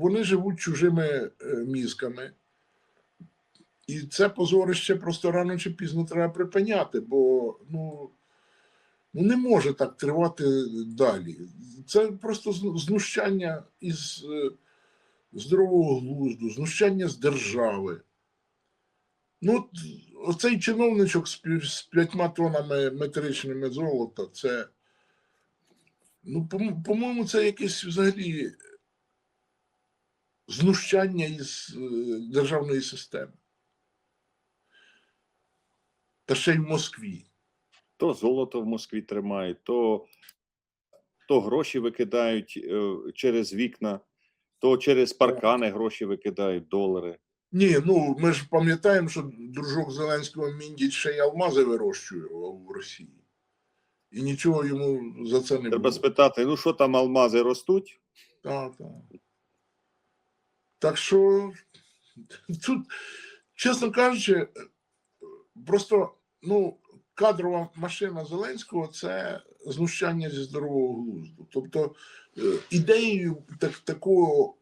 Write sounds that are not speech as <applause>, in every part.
Вони живуть чужими е, мізками. І це позорище просто рано чи пізно треба припиняти, бо ну, ну не може так тривати далі. Це просто знущання із е, здорового глузду, знущання з держави. Ну, оцей чиновничок з, п'ятьма тонами метричними золота, це, ну, по- по-моєму, це якесь взагалі знущання із е, державної системи. Та ще й в Москві. То золото в Москві тримають, то, то гроші викидають е, через вікна, то через паркани гроші викидають, долари. Ні, ну ми ж пам'ятаємо, що дружок Зеленського Міндіч ще й алмази вирощував в Росії. І нічого йому за це не Треба було. спитати: ну що там алмази ростуть? Так, так. Так що тут, чесно кажучи, просто ну, кадрова машина Зеленського це знущання зі здорового глузду. Тобто е, ідеєю так, такого,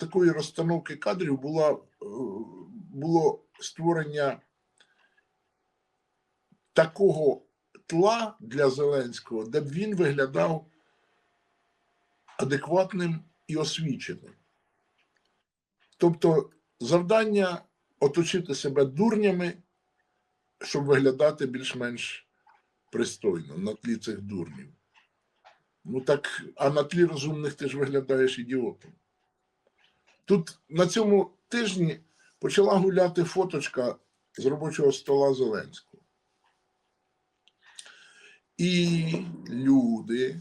такої розстановки кадрів була, е, було створення такого тла для Зеленського, де б він виглядав адекватним і освіченим. Тобто завдання оточити себе дурнями, щоб виглядати більш-менш пристойно на тлі цих дурнів. Ну так, а на тлі розумних ти ж виглядаєш ідіотом. Тут на цьому тижні почала гуляти фоточка з робочого стола Зеленського. І люди,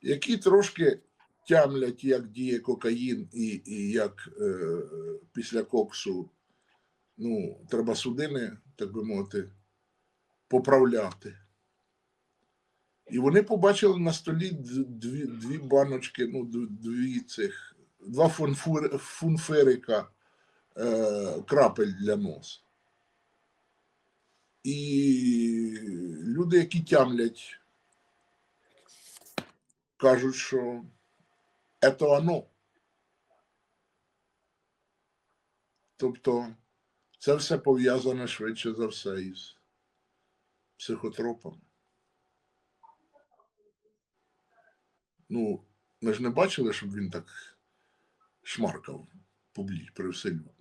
які трошки тямлять, як діє кокаїн, і, і як е, після коксу ну, треба судини, так би мовити, поправляти. І вони побачили на столі дві, дві баночки, ну, дві цих, два фунфур, фунферика е, крапель для носа. І люди, які тямлять, кажуть, що це оно. Тобто це все пов'язане швидше за все із психотропами. Ну, ми ж не бачили, щоб він так шмаркав публі привселюдно.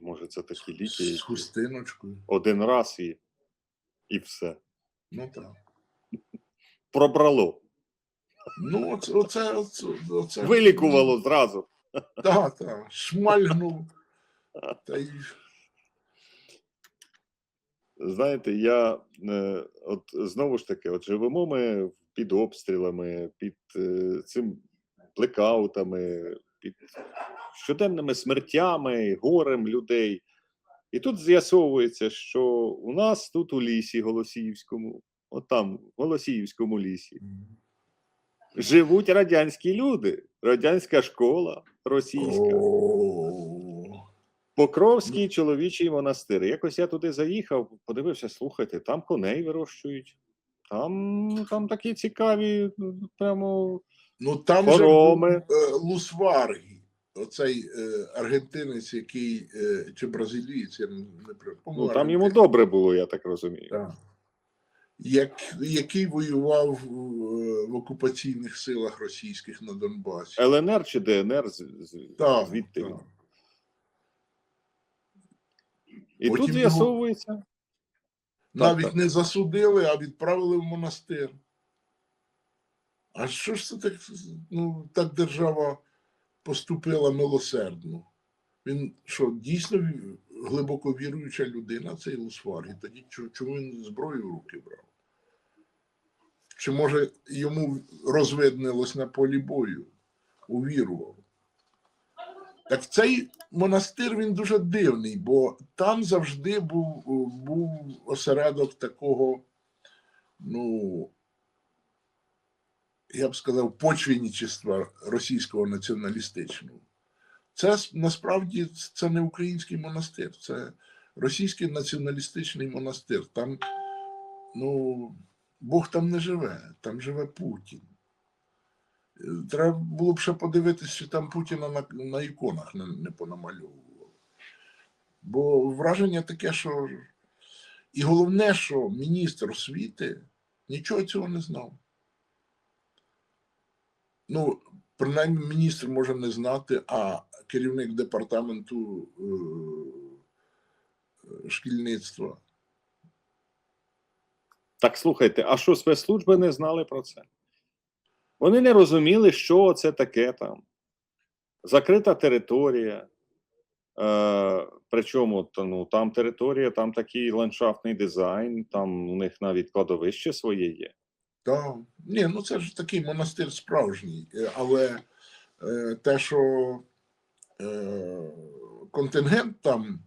Може, це такі ліки, З хустиночкою. один раз і, і все. Ну так. Пробрало. Ну, оце, оце, оце, оце Вилікувало зразу. Так, так. Шмальгнув. Та й Знаєте, я е, от знову ж таки, от живемо ми під обстрілами, під е, цим блекаутами, під щоденними смертями, горем людей. І тут з'ясовується, що у нас тут у лісі Голосіївському, от там, в Голосіївському лісі, живуть радянські люди, радянська школа російська. Покровський чоловічий монастир. Якось я туди заїхав, подивився, слухайте, там коней вирощують. Там, там такі цікаві, прямо Ну там же Хороми. е, Лусваргі, оцей е, аргентинець, який е, чи бразилієць, я не, не при- ну, там йому добре було, я так розумію. Так. Як, який воював е, в окупаційних силах російських на Донбасі. ЛНР чи ДНР, з- з- Так, звідти. так. І Потім тут з'ясовується. Навіть так. не засудили, а відправили в монастир. А що ж це так, ну, так держава поступила милосердно? Він що, дійсно глибоко віруюча людина, цей Лусваргі? Тоді чому він зброю в руки брав? Чи може йому розвиднилось на полі бою? Увірував. Так цей монастир він дуже дивний, бо там завжди був, був осередок такого, ну, я б сказав, почвенничества російського націоналістичного. Це насправді це не український монастир, це російський націоналістичний монастир. Там, ну, Бог там не живе, там живе Путін. Треба було б ще подивитися, чи там Путіна на, на іконах не, не понамальовували. Бо враження таке, що. І головне, що міністр освіти нічого цього не знав. Ну, принаймні, міністр може не знати, а керівник департаменту е, е, шкільництва. Так слухайте, а що спецслужби не знали про це? Вони не розуміли, що це таке там. Закрита територія. Е, причому ну, там територія, там такий ландшафтний дизайн, там у них навіть кладовище своє є. Так, ні, ну це ж такий монастир справжній, Е, але е, те, що е, контингент там,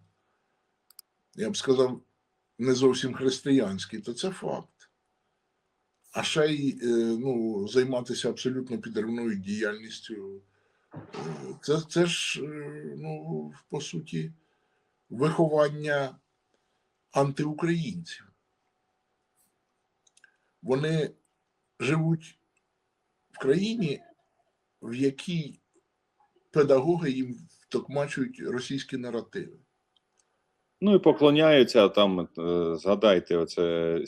я б сказав, не зовсім християнський, то це факт. А ще й е, ну, займатися абсолютно підривною діяльністю. е, Це, це ж, е, ну, по суті, виховання антиукраїнців. Вони живуть в країні, в якій педагоги їм втокмачують російські наративи. Ну і поклоняються там, е, згадайте, оце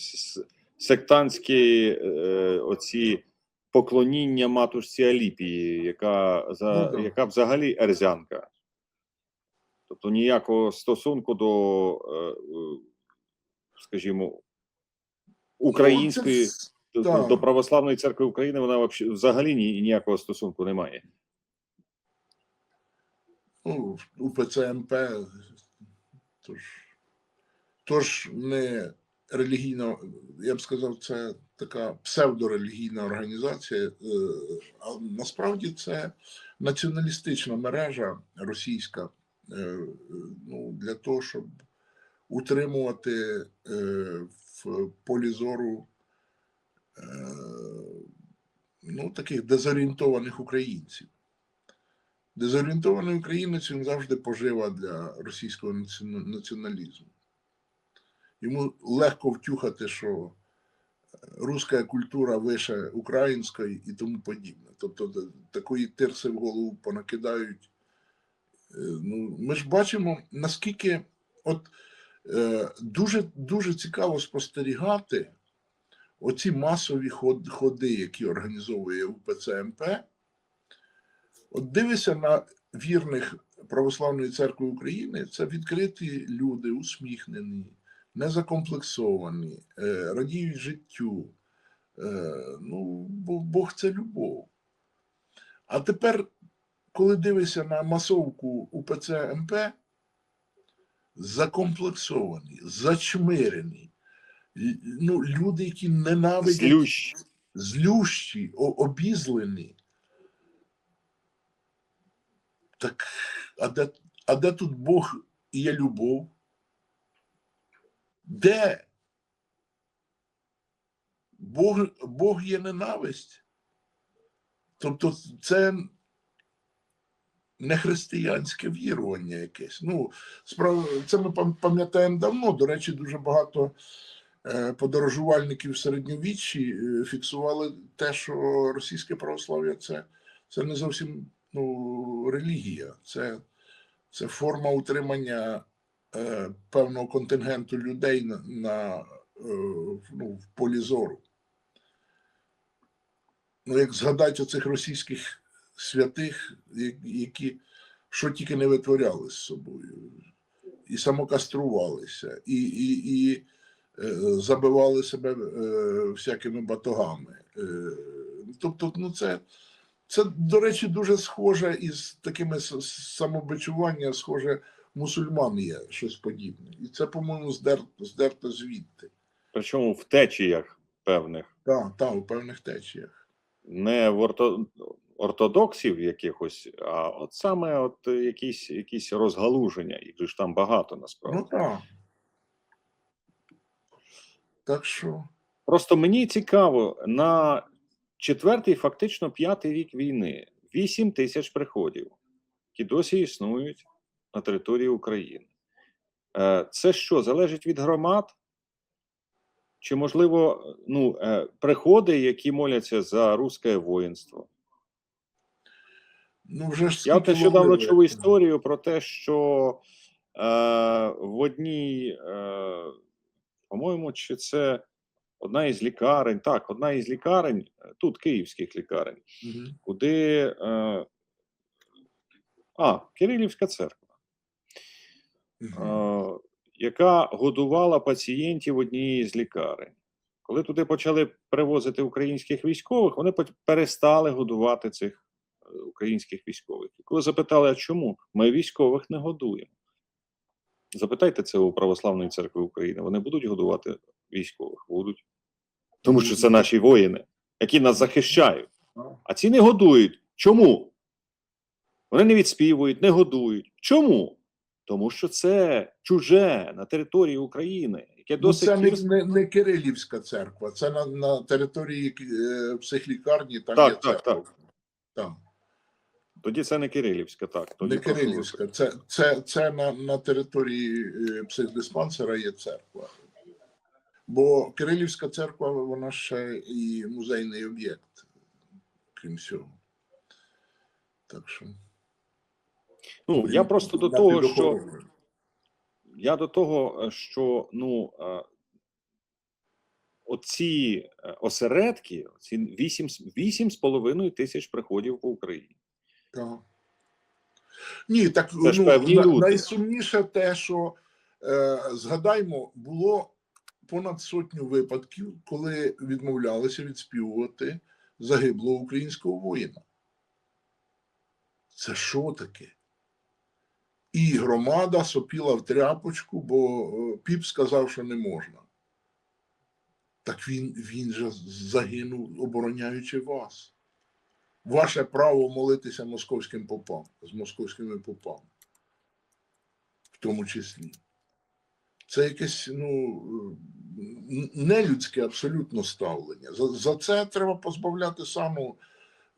сектантські е, оці поклоніння матушці Аліпії, яка, за, Ну, яка взагалі ерзянка. Тобто ніякого стосунку до, е, скажімо, української Ну, це до, до православної церкви України вона взагалі ні, ніякого стосунку не має. ну, у ПЦМП, тож, тож не релігійна, я б сказав, це така псевдорелігійна організація, е, а насправді це націоналістична мережа російська е, ну, для того, щоб утримувати е, в полі зору ну, таких дезорієнтованих українців. Дезорієнтований українець він завжди пожива для російського націоналізму. Йому легко втюхати, що руська культура вище української і тому подібне. Тобто такої тирси в голову понакидають. Е, Ну, ми ж бачимо, наскільки от е, дуже, дуже цікаво спостерігати оці масові ход- ходи, які організовує УПЦ МП. От дивися на вірних Православної церкви України, це відкриті люди, усміхнені, незакомплексовані, е, радіють життю. Е, ну, Бог це любов. А тепер, коли дивишся на масовку УПЦ МП, закомплексовані, зачмирені, ну, люди, які ненавидять Злющ. злющі, обізлені. Так, а де, а де тут Бог і є любов? Де? Бог, Бог є ненависть. Тобто це не християнське вірування якесь. Ну, справа, це ми пам'ятаємо давно. До речі, дуже багато е, подорожувальників середньовіччі е, фіксували те, що російське православ'я це, це не зовсім ну, релігія, це, це форма утримання е, певного контингенту людей на, на е, ну, в полі зору. Ну, як згадати оцих російських святих, які що тільки не витворяли з собою, і самокаструвалися, і, і, і е, забивали себе е, всякими батогами. Е, тобто, ну це, це, до речі, дуже схоже із такими самобичування, схоже, мусульман є щось подібне. І це, по-моєму, здерто, здерто звідти. Причому в течіях певних. Так, так, у певних течіях. не в орто... ортодоксів якихось, а от саме от якісь, якісь розгалуження, їх ж там багато насправді. Ну так. Так що. Просто мені цікаво, на четвертий, фактично п'ятий рік війни 8 тисяч приходів, які досі існують на території України. Е, Це що, залежить від громад? Чи, можливо, ну, е, приходи, які моляться за русське воїнство? Ну, вже ж Я нещодавно чув історію про те, що е, в одній, е, по-моєму, чи це одна із лікарень, так, одна із лікарень, е, тут київських лікарень, Мгм. куди. Е, а, Кирилівська церква, Мгм. е, яка годувала пацієнтів однієї з лікарень. Коли туди почали привозити українських військових, вони перестали годувати цих е, українських військових. І коли запитали, а чому? Ми військових не годуємо. Запитайте це у Православної церкви України. Вони будуть годувати військових? Будуть. Тому що це наші воїни, які нас захищають. А ці не годують. Чому? Вони не відспівують, не годують. Чому? Тому що це чуже на території України, яке Ну, досить це не, не, не Кирилівська церква, це на, на території е, психлікарні, там Так, є так, церква. так. Там. Тоді це не Кирилівська, так. Тоді Не Кирилівська, це, це, це на, на території е, психдиспансера є церква. Бо Кирилівська церква, вона ще і музейний об'єкт, крім всього. Так що. Ну, я просто до того, що я до того, е, що ну е, оці осередки, ці 8, 8,5 тисяч приходів по Україні. Так. Ні, так Це ж ну, певні на- люди. найсумніше те, що е, згадаймо, було понад сотню випадків, коли відмовлялися відспівувати загиблого українського воїна. Це що таке? І громада сопіла в тряпочку, бо е, піп сказав, що не можна. Так він, він же загинув, обороняючи вас. Ваше право молитися московським попам, з московськими попами. В тому числі. Це якесь ну, нелюдське абсолютно ставлення. За, за це треба позбавляти саму.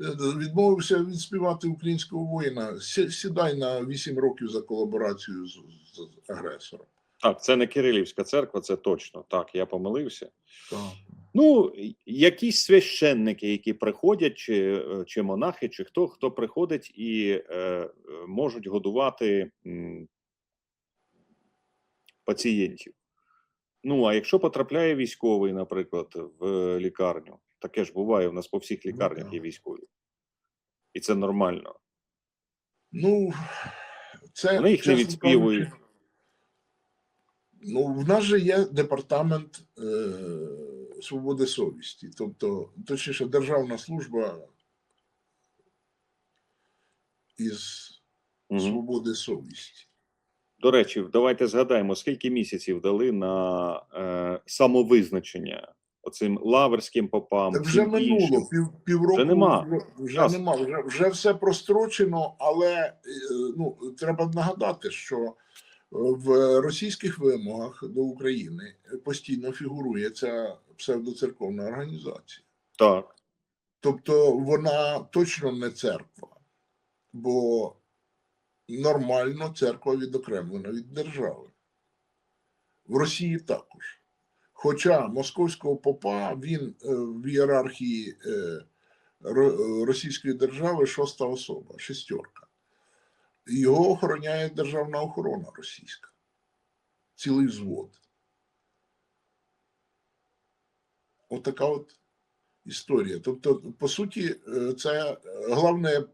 Е, Відмовився відспівати українського воїна. Сідай на 8 років за колаборацію з, з агресором. Так, це не Кирилівська церква, це точно. Так, я помилився. Так. Ну, якісь священники, які приходять, чи, е, чи монахи, чи хто, хто приходить і е, е, можуть годувати м, пацієнтів. Ну, а якщо потрапляє військовий, наприклад, в лікарню, таке ж буває, у нас по всіх Ну, лікарнях є військові. І це нормально. Ну, це Вони їх не відспівують. Ну, в нас же є департамент е, свободи совісті, тобто, точніше, державна служба із свободи совісті. До речі, давайте згадаємо, скільки місяців дали на е, самовизначення оцим лаверським попам. Так вже минуло, пів, півроку Вже нема. вже, вже нема, вже, вже все прострочено, але е, ну, треба нагадати, що в російських вимогах до України постійно фігурує ця псевдоцерковна організація. Так. Тобто вона точно не церква, бо нормально церква відокремлена від держави. В Росії також. Хоча московського попа він е, в ієрархії е, Російської держави шоста особа, шестерка. Його охороняє державна охорона російська. Цілий взвод. Отака от історія. Тобто, по суті, е, це головне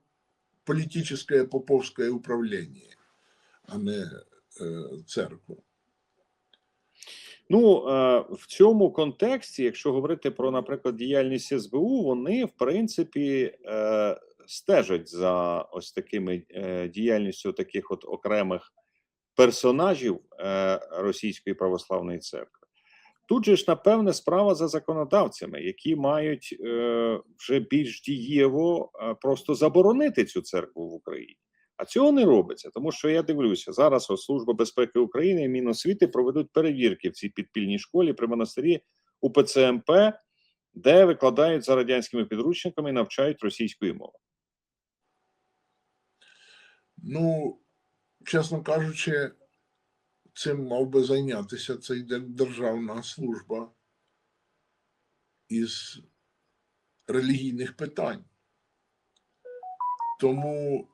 політичне поповське управління, а не е, церква. Ну е, в цьому контексті, якщо говорити про, наприклад, діяльність СБУ, вони в принципі е, стежать за ось такими е, діяльністю таких от окремих персонажів е, Російської православної церкви. Тут же ж, напевне, справа за законодавцями, які мають е, вже більш дієво просто заборонити цю церкву в Україні. А цього не робиться, тому що я дивлюся, зараз ось Служба безпеки України і Міносвіти проведуть перевірки в цій підпільній школі при монастирі УПЦ МП, де викладають за радянськими підручниками і навчають російської мови. Ну, чесно кажучи, цим мав би зайнятися цей де- державна служба із релігійних питань. Тому,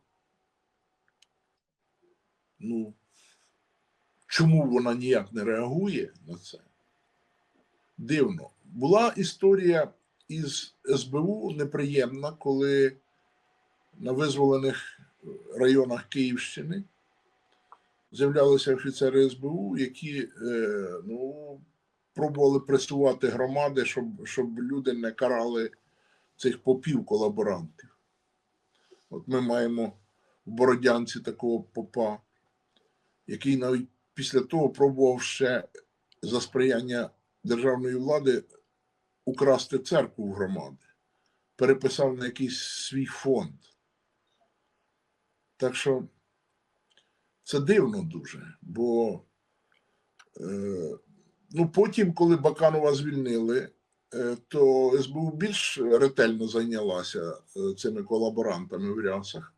ну, чому вона ніяк не реагує на це? Дивно. Була історія із СБУ неприємна, коли на визволених районах Київщини з'являлися офіцери СБУ, які е, ну, пробували пресувати громади, щоб, щоб люди не карали цих попів колаборантів. От ми маємо в Бородянці такого попа, який навіть після того пробував ще за сприяння державної влади украсти церкву в громади, переписав на якийсь свій фонд. Так що це дивно дуже, бо е, ну, потім, коли Баканова звільнили, е, то СБУ більш ретельно зайнялася е, цими колаборантами в рясах.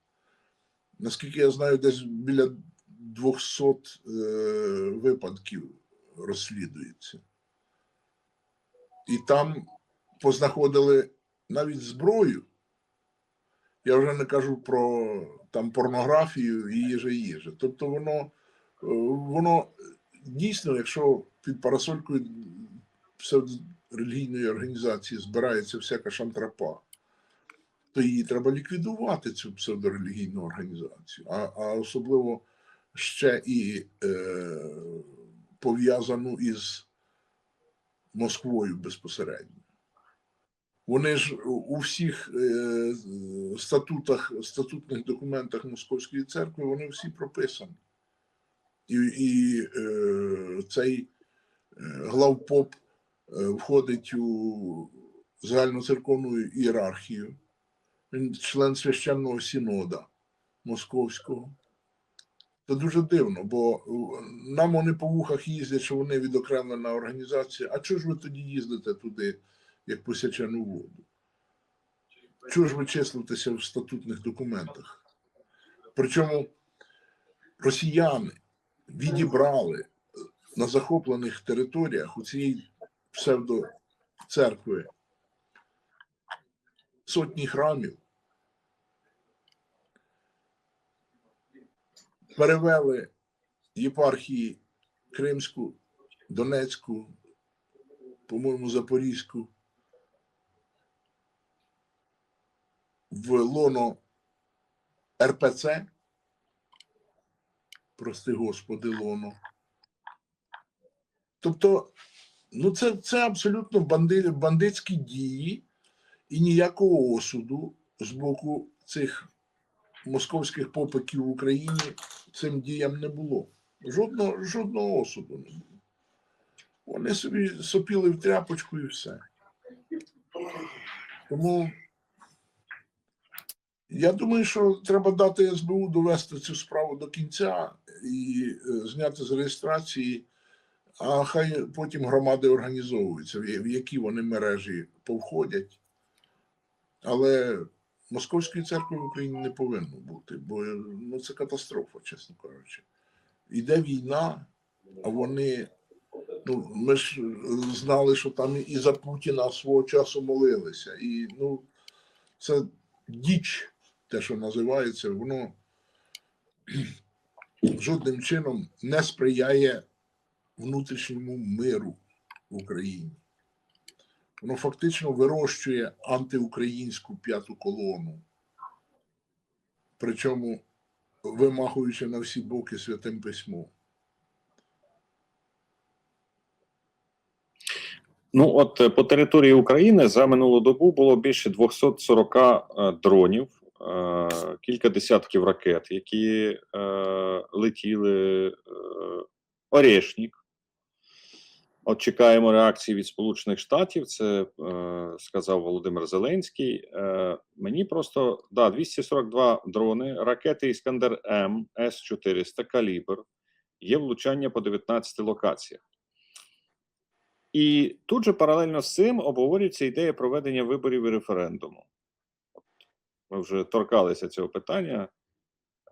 Наскільки я знаю, десь біля 200 е, випадків розслідується. І там познаходили навіть зброю. Я вже не кажу про там порнографію і їже їже. Тобто воно, е, воно дійсно, якщо під парасолькою псевдорелігійної організації збирається всяка шантрапа, то її треба ліквідувати, цю псевдорелігійну організацію, а, а особливо ще і е, пов'язану із Москвою безпосередньо. Вони ж у всіх е, статутах, статутних документах Московської церкви вони всі прописані. І, і е, цей е, главпоп входить у загальноцерковну ієрархію. Він член священного синода московського. Це дуже дивно, бо нам вони по вухах їздять, що вони відокремлена організація. А чого ж ви тоді їздите туди, як по сячену воду? Чого ж ви числитеся в статутних документах? Причому росіяни відібрали на захоплених територіях у цієї псевдоцеркви сотні храмів, перевели єпархії Кримську, Донецьку, по-моєму, Запорізьку в лоно РПЦ. Прости Господи, лоно. Тобто, ну це, це абсолютно банди, бандитські дії і ніякого осуду з боку цих московських попиків в Україні цим діям не було. Жодного, жодного осуду не було. Вони собі сопіли в тряпочку і все. Тому я думаю, що треба дати СБУ довести цю справу до кінця і е, зняти з реєстрації, а хай потім громади організовуються, в які вони мережі повходять. Але Московської церкви в Україні не повинно бути, бо ну, це катастрофа, чесно кажучи. Іде війна, а вони. Ну, ми ж е, знали, що там і за Путіна свого часу молилися. І ну, це діч, те, що називається, воно <clears throat> жодним чином не сприяє внутрішньому миру в Україні. Воно фактично вирощує антиукраїнську п'яту колону, причому вимахуючи на всі боки святим письмом. Ну, от е, по території України за минулу добу було більше 240 е, дронів, кілька десятків ракет, які е, летіли е, Орешник. От чекаємо реакції від Сполучених Штатів. Це е, сказав Володимир Зеленський. Е, мені просто да, 242 дрони, ракети Іскандер М С-400 калібр. Є влучання по 19 локаціях. І тут же паралельно з цим обговорюється ідея проведення виборів і референдуму. Ми вже торкалися цього питання.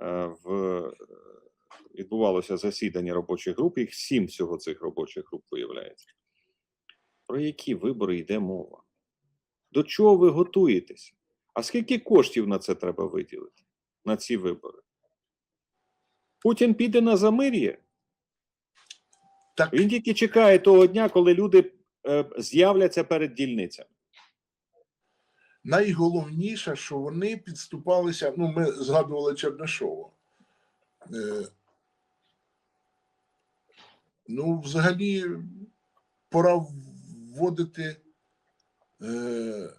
Е, В відбувалося засідання робочих груп, їх сім всього цих робочих груп виявляється. Про які вибори йде мова? До чого ви готуєтеся? А скільки коштів на це треба виділити? На ці вибори? Путін піде на замир'я. Так, Він тільки чекає того дня, коли люди е, з'являться перед дільницями. Найголовніше, що вони підступалися. Ну, ми згадували Чернишова. Е, ну, взагалі, пора вводити. Е,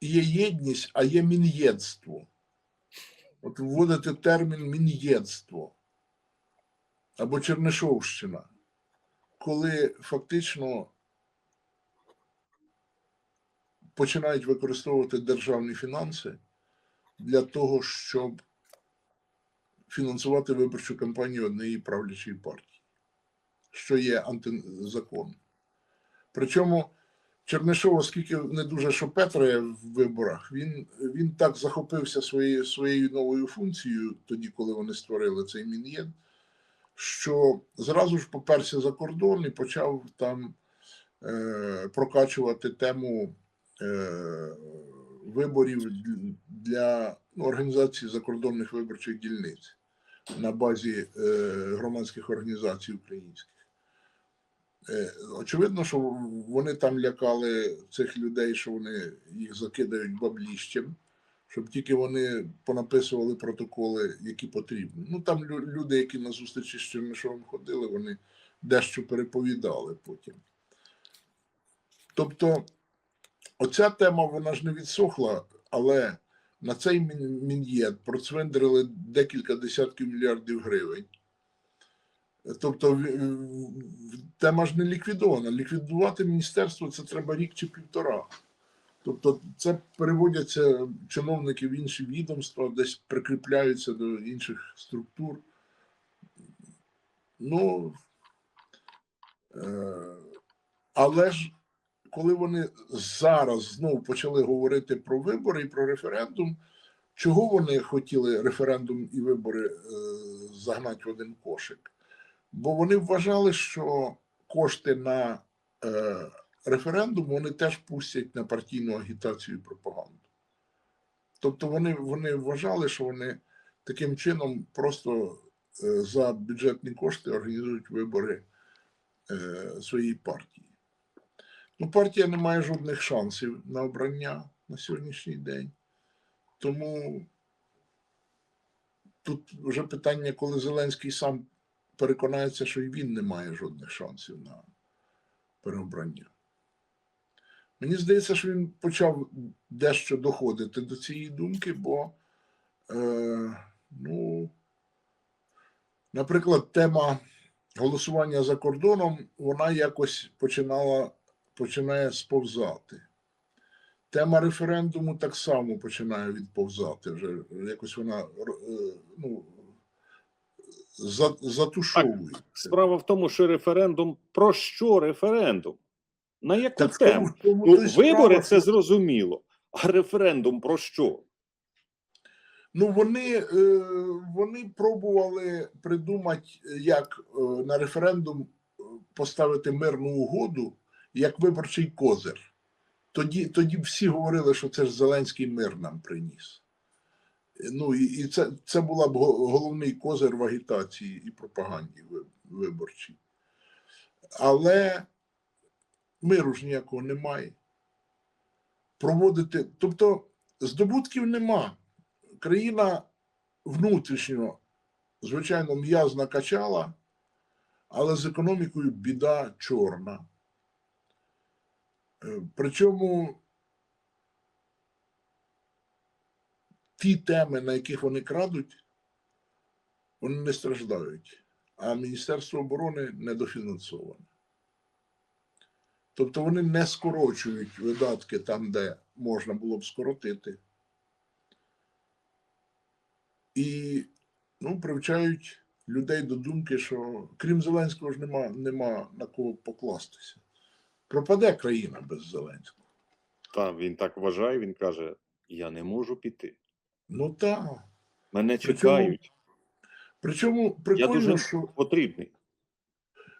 є єдність, а є мін'єдство. От вводити термін мін'єдство або Чернишовщина, коли фактично починають використовувати державні фінанси для того, щоб фінансувати виборчу кампанію однієї правлячої партії, що є антизаконно. Причому Чернишов, оскільки не дуже шопетрає в виборах, він, він так захопився своєю, своєю новою функцією, тоді, коли вони створили цей мін'єд, що зразу ж поперся за кордон і почав там е, прокачувати тему виборів для ну, організації закордонних виборчих дільниць на базі е, громадських організацій українських. Е, Очевидно, що вони там лякали цих людей, що вони їх закидають бабліщем, щоб тільки вони понаписували протоколи, які потрібні. Ну там люди, які на зустрічі з Чернишовим ходили, вони дещо переповідали потім. Тобто, оця тема вона ж не відсохла, але на цей мін- мін'єд процвиндрили декілька десятків мільярдів гривень. Тобто тема ж не ліквідована. Ліквідувати міністерство це треба рік чи півтора. Тобто, це переводяться чиновники в інші відомства, десь прикріпляються до інших структур. Ну, е, але ж коли вони зараз знову почали говорити про вибори і про референдум, чого вони хотіли референдум і вибори е, загнати в один кошик? Бо вони вважали, що кошти на е, референдум вони теж пустять на партійну агітацію і пропаганду. Тобто вони, вони вважали, що вони таким чином просто е, за бюджетні кошти організують вибори своєї партії. Ну, партія не має жодних шансів на обрання на сьогоднішній день. Тому тут вже питання, коли Зеленський сам переконається, що і він не має жодних шансів на переобрання. Мені здається, що він почав дещо доходити до цієї думки, бо, е, ну, наприклад, тема голосування за кордоном, вона якось починала, починає сповзати. Тема референдуму так само починає відповзати. Вже якось вона е, ну, за- затушовується. Справа в тому, що референдум про що референдум? На яку Так тему? тому Ну, вибори це зрозуміло. А референдум про що? Ну, вони, е, вони пробували придумати, як е, на референдум поставити мирну угоду як виборчий козир. Тоді, тоді всі говорили, що це ж Зеленський мир нам приніс. Ну, і, і це, це була б головний козир в агітації і пропаганді виборчій. Але миру ж ніякого немає. Проводити, тобто здобутків нема країна внутрішньо, звичайно, м'яз накачала, але з економікою біда чорна. Причому ті теми, на яких вони крадуть, вони не страждають, а Міністерство оборони недофінансоване. Тобто вони не скорочують видатки там, де можна було б скоротити і ну, привчають людей до думки, що крім Зеленського ж нема, нема на кого покластися. Пропаде країна без Зеленського. Та він так вважає, він каже: Я не можу піти. Ну так. Мене чекають, Причому я прикольно, дуже що потрібний.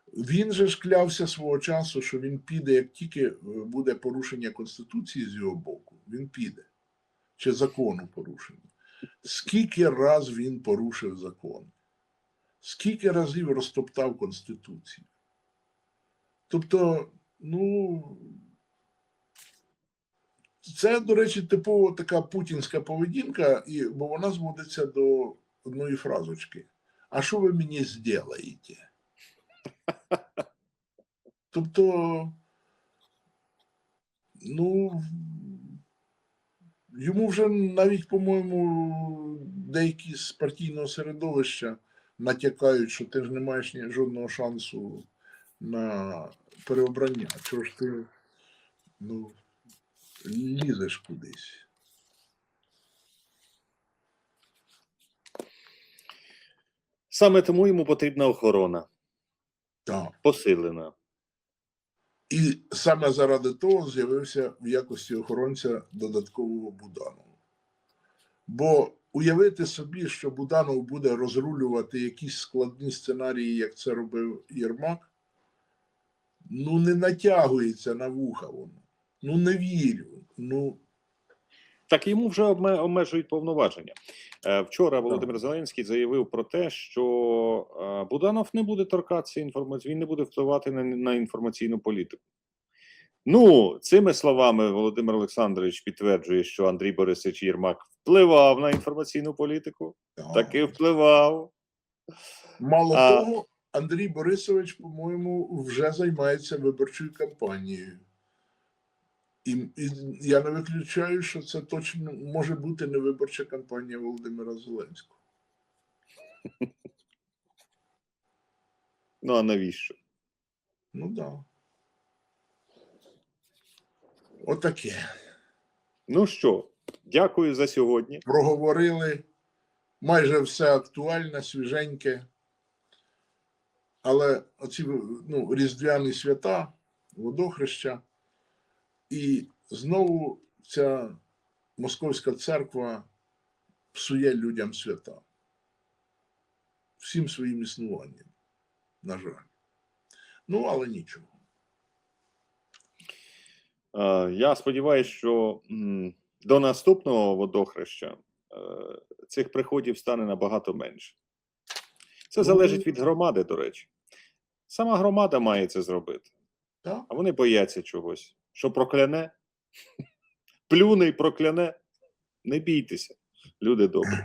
Він же ж клявся свого часу, що він піде, як тільки е, буде порушення Конституції з його боку, він піде. Чи закону порушення. Скільки раз він порушив закон? Скільки разів розтоптав Конституцію? Тобто, ну, це, до речі, типово така путінська поведінка, і, бо вона зводиться до одної фразочки. А що ви мені зробите? <laughs> Тобто, ну, йому вже навіть, по-моєму, деякі з партійного середовища натякають, що ти ж не маєш жодного шансу на переобрання. Чого ж ти ну, лізеш кудись? Саме тому йому потрібна охорона, Так. посилена. І саме заради того з'явився в якості охоронця додаткового Буданова. Бо уявити собі, що Буданов буде розрулювати якісь складні сценарії, як це робив Єрмак, ну не натягується на вуха воно. Ну не вірю. Ну, Так йому вже обмежують повноваження. Е, Вчора Володимир Зеленський заявив про те, що е, Буданов не буде торкатися інформації, він не буде впливати на, на інформаційну політику. Ну, цими словами Володимир Олександрович підтверджує, що Андрій Борисович Єрмак впливав на інформаційну політику, таки впливав. Мало А- того, Андрій Борисович, по-моєму, вже займається виборчою кампанією. І, і я не виключаю, що це точно може бути не виборча кампанія Володимира Зеленського. Ну а навіщо? Ну так. Да. Отаке. Ну що, дякую за сьогодні. Проговорили майже все актуальне, свіженьке. Але оці ну, різдвяні свята, водохреща, і знову ця московська церква псує людям свята. Всім своїм існуванням, на жаль. Ну, але нічого. Е, Я сподіваюся, що до наступного водохреща е, цих приходів стане набагато менше. Це залежить від громади, до речі. Сама громада має це зробити, Так? а вони бояться чогось. Що прокляне? Плюне й прокляне. Не бійтеся, люди добрі.